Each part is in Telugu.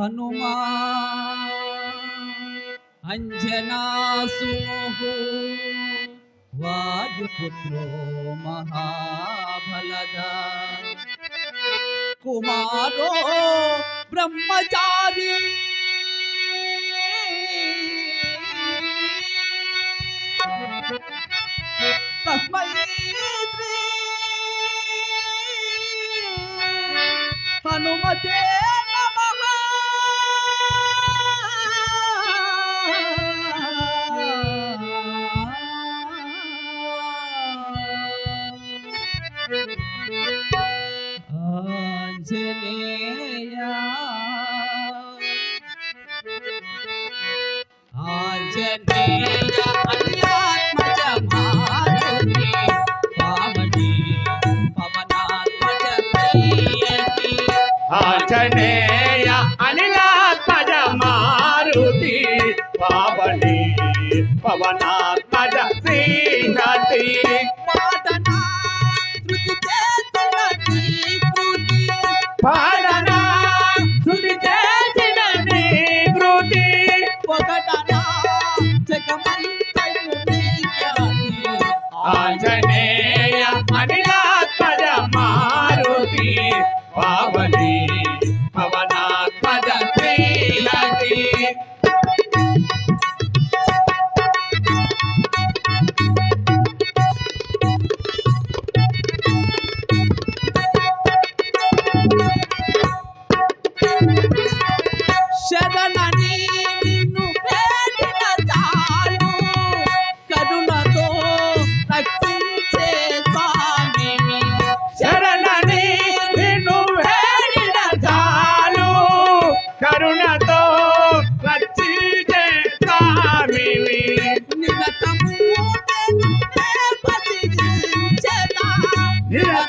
हनुमान अंजना सुनो वायुपुत्रो महाभलदा कुमारो ब्रह्मचारी। हनुमते ఆంజనేయ అనిలాత్మజ మారుతి పావని పవనాత్మజ ఆంజనేయ Yeah,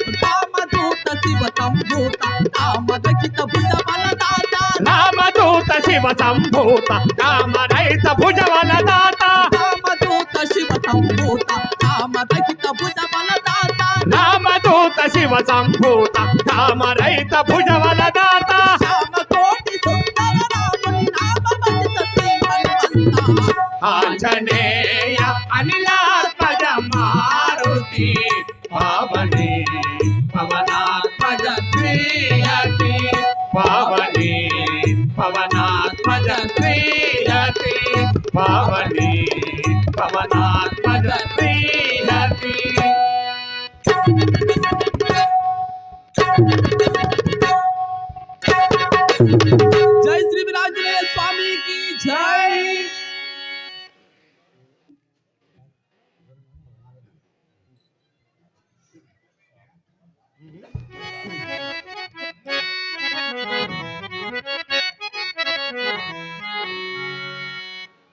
రామదూత శివ సంభూత రామదకిత భుజ బలదాత రామదూత శివ సంభూత కామరైత భుజవన దాత రామదూత శివ సంభూత రామదకిత భుజ బలదాత రామదూత శివ సంభూత కామరైత భుజవన దాత శ్యామకోటి సుందర రాముని నామ భజిత శ్రీ హనుమంత ఆంజనేయ అనిలాత్మజ మారుతి. పావని పవనాత్మజ శ్రీయతి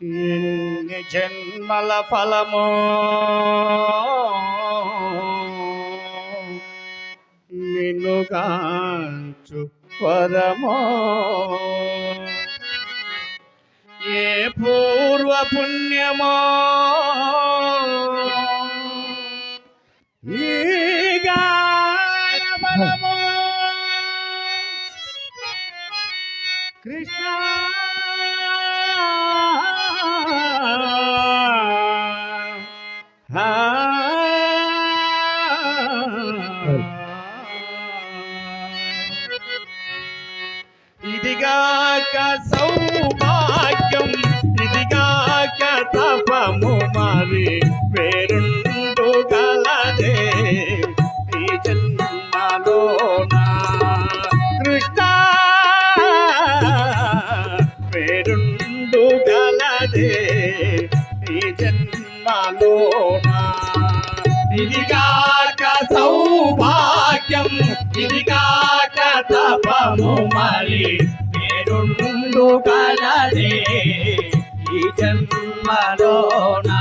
ఇన్ని జన్మల ఫలమో. నిన్నుగాంచు వరమో. ఏ పూర్వ పుణ్యమో. ఈ ప్రేమలోనా ఇదిగాక సౌభాగ్యం ఇదిగాక తపము మరి. నేనుండు కలదే ఈ జన్మలోనా?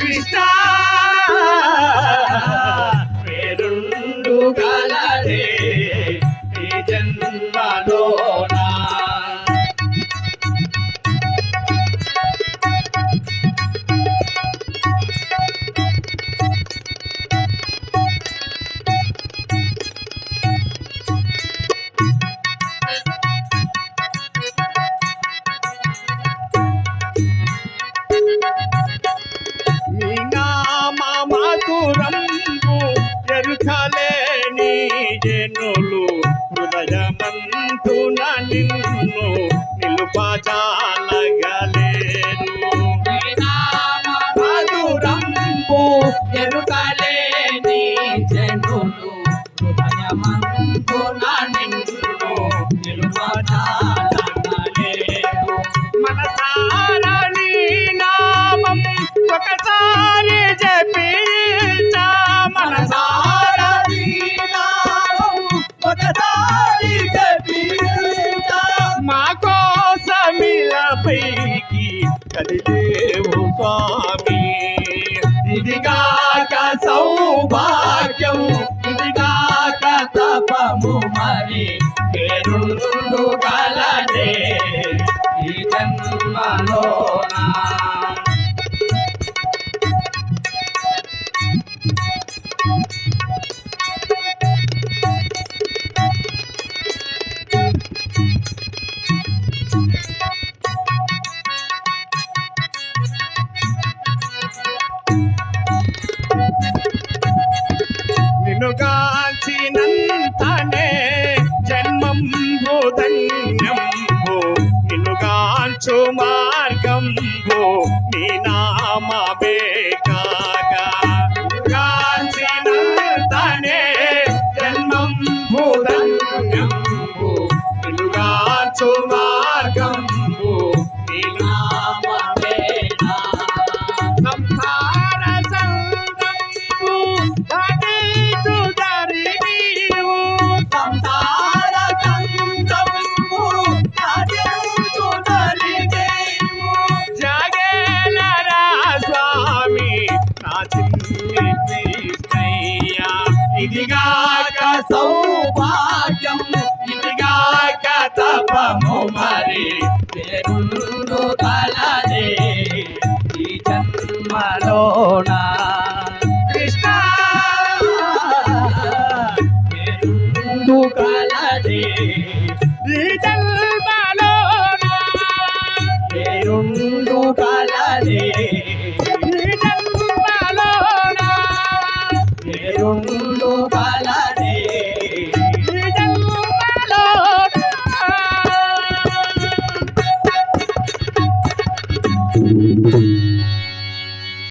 Krishna no nolu. కాని పేరుండు కలనే ఈ జన్మలోనా మార్గం మీ నామమే 走。